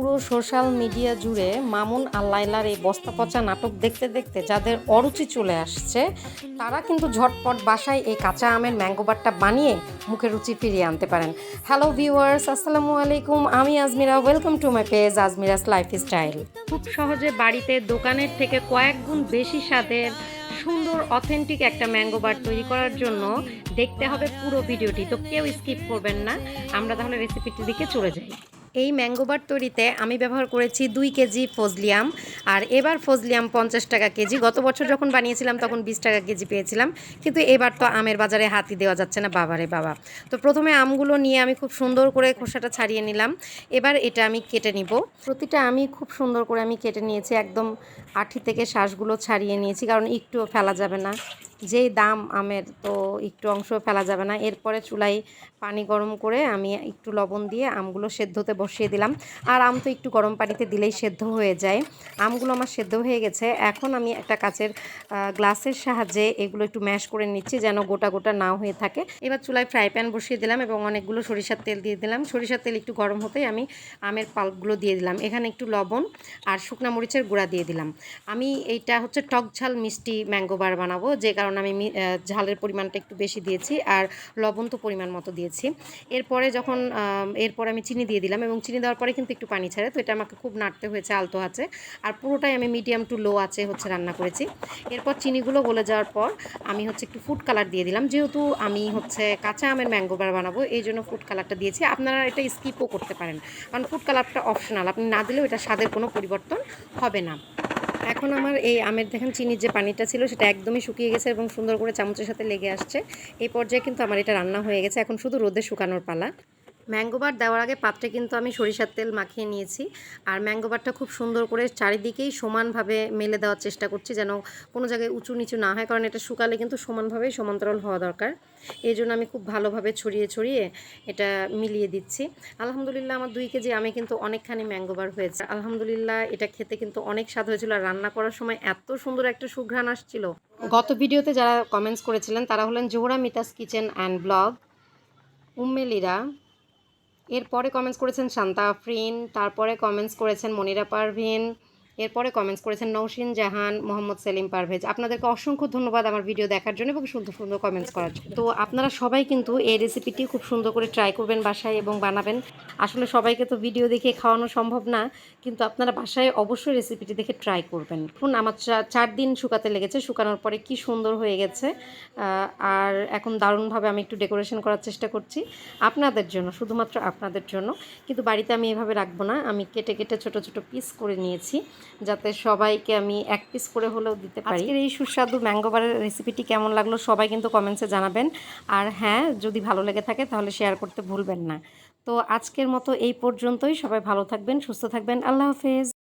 পুরো social media জুড়ে মামুন আর লাইলার এই বস্তা পচা নাটক দেখতে দেখতে যাদের অরুচি চলে আসছে, তারা কিন্তু ঝটপট বাসায় এই কাঁচা আমের ম্যাঙ্গো বারটা বানিয়ে মুখে রুচি ফিরিয়ে আনতে পারেন। হ্যালো ভিউয়ার্স আসসালামু আলাইকুম। আমি Ajmira welcome to my page Ajmira's life style খুব সহজে বাড়িতে দোকানের থেকে কয়েক গুণ বেশি স্বাদের, সুন্দর অথেন্টিক একটা ম্যাঙ্গো বার তৈরি করার জন্য দেখতে হবে পুরো ভিডিওটি, তো কেউ স্কিপ করবেন না। আমরা তাহলে রেসিপিটির দিকে চলে যাই। এই ম্যাঙ্গো বার তৈরিতে আমি ব্যবহার করেছি দুই কেজি ফজলিয়াম। আর এবার ফজলিয়াম পঞ্চাশ টাকা কেজি। গত বছর যখন বানিয়েছিলাম, তখন বিশ টাকা কেজি পেয়েছিলাম। কিন্তু এবার তো আমের বাজারে হাতি দেওয়া যাচ্ছে না, বাবারে বাবা। তো প্রথমে আমগুলো নিয়ে আমি খুব সুন্দর করে খোসাটা ছাড়িয়ে নিলাম। এবার এটা আমি কেটে নিব। প্রতিটা আমি খুব সুন্দর করে আমি কেটে নিয়েছি। একদম আঠি থেকে শ্বাসগুলো ছাড়িয়ে নিয়েছি, কারণ একটুও ফেলা যাবে না। যেই দাম আমের তো একটু অংশ ফেলা যাবে না, এরপরে চুলায় পানি গরম করে আমি একটু লবণ দিয়ে আমগুলো সেদ্ধতে বসিয়ে দিলাম। আর আম তো একটু গরম পানিতে দিলেই সেদ্ধ হয়ে যায়। আমগুলো আমার সেদ্ধ হয়ে গেছে। এখন আমি একটা কাচের গ্লাসের সাহায্যে এগুলো একটু ম্যাশ করে নিচ্ছি যেন গোটা গোটা নাও হয়ে থাকে। এবার চুলায় ফ্রাই প্যান বসিয়ে দিলাম এবং অনেকগুলো সরিষার তেল দিয়ে দিলাম। সরিষার তেল একটু গরম হতেই আমি আমের পাল্পগুলো দিয়ে দিলাম। এখানে একটু লবণ আর শুকনা মরিচের গুঁড়া দিয়ে দিলাম। আমি এইটা হচ্ছে টক ঝাল মিষ্টি ম্যাঙ্গো বার বানাবো, যে কারণে আমি ঝালের পরিমাণটা একটু বেশি দিয়েছি আর লবণ তো পরিমাণ মতো দিয়েছি। এরপরে যখন এরপরে আমি চিনি দিয়ে দিলাম এবং চিনি দেওয়ার পরে কিন্তু একটু পানি ছাড়ে, তো এটা আমাকে খুব নাড়তে হয়েছে আলতো আছে আর পুরোটাই আমি মিডিয়াম টু লো আছে হচ্ছে রান্না করেছি। এরপর চিনিগুলো গলে যাওয়ার পর আমি হচ্ছে একটু ফুড কালার দিয়ে দিলাম। যেহেতু আমি হচ্ছে কাঁচা আমের ম্যাঙ্গো বার বানাবো, এই জন্য ফুড কালারটা দিয়েছি। আপনারা এটা স্কিপও করতে পারেন। কারণ ফুড কালারটা অপশনাল আপনি না দিলেও এটা স্বাদের কোনো পরিবর্তন হবে না। এখন আমার এই আমের দেখেন চিনির যে পানিটা ছিল, সেটা একদমই শুকিয়ে গেছে এবং সুন্দর করে চামচের সাথে লেগে আসছে। এই পর্যায়ে কিন্তু আমার এটা রান্না হয়ে গেছে। এখন শুধু রোদে শুকানোর পালা। ম্যাঙ্গোবার দেওয়ার আগে পাত্রে কিন্তু আমি সরিষার তেল মাখিয়ে নিয়েছি। আর ম্যাঙ্গোবারটা খুব সুন্দর করে চারিদিকেই সমানভাবে মেলে দেওয়ার চেষ্টা করছি যেন কোনো জায়গায় উঁচু নিচু না হয়, কারণ এটা শুকালে কিন্তু সমানভাবেই সমান্তরাল হওয়া দরকার। এই জন্য আমি খুব ভালোভাবে ছড়িয়ে ছড়িয়ে এটা মিলিয়ে দিচ্ছি। আলহামদুলিল্লাহ আমার দুই কেজি আমি কিন্তু অনেকখানি ম্যাঙ্গোবার হয়েছে। আলহামদুলিল্লাহ এটা খেতে কিন্তু অনেক স্বাদ হয়েছিল আর রান্না করার সময় এত সুন্দর একটা সুঘ্রাণ আসছিল। গত ভিডিওতে যারা কমেন্টস করেছিলেন, তারা হলেন Zohra Mita's kitchen and blog উম্মেলিরা এরপরে কমেন্টস করেছেন শান্তা আফরিন তারপরে কমেন্টস করেছেন মনিরা পারভিন এরপরে কমেন্টস করেছেন নৌসিন জাহান, মোহাম্মদ সেলিম পারভেজ। আপনাদেরকে অসংখ্য ধন্যবাদ আমার ভিডিও দেখার জন্য এবং সুন্দর সুন্দর কমেন্টস করার জন্য। তো আপনারা সবাই কিন্তু এই রেসিপিটি খুব সুন্দর করে ট্রাই করবেন বাসায় এবং বানাবেন। আসলে সবাইকে তো ভিডিও দেখে খাওয়ানো সম্ভব না, কিন্তু আপনারা বাসায় অবশ্যই রেসিপিটি দেখে ট্রাই করবেন। এখন আমার চার দিন শুকাতে লেগেছে, শুকানোর পরে কি সুন্দর হয়ে গেছে। আর এখন দারুণভাবে আমি একটু ডেকোরেশন করার চেষ্টা করছি, আপনাদের জন্য, শুধুমাত্র আপনাদের জন্য। কিন্তু বাড়িতে আমি এভাবে রাখব না, আমি কেটে কেটে ছোট ছোট পিস করে নিয়েছি। যাতে সবাইকে আমি এক পিস করে হলেও দিতে পারি। আজকের এই সুস্বাদু ম্যাঙ্গোবারের রেসিপিটি কেমন লাগল সবাই কিন্তু কমেন্টসে জানাবেন। আর হ্যাঁ যদি ভালো লেগে থাকে তাহলে শেয়ার করতে ভুলবেন না। তো আজকের মতো এই পর্যন্তই। সবাই ভালো থাকবেন, সুস্থ থাকবেন। আল্লাহ হাফেজ।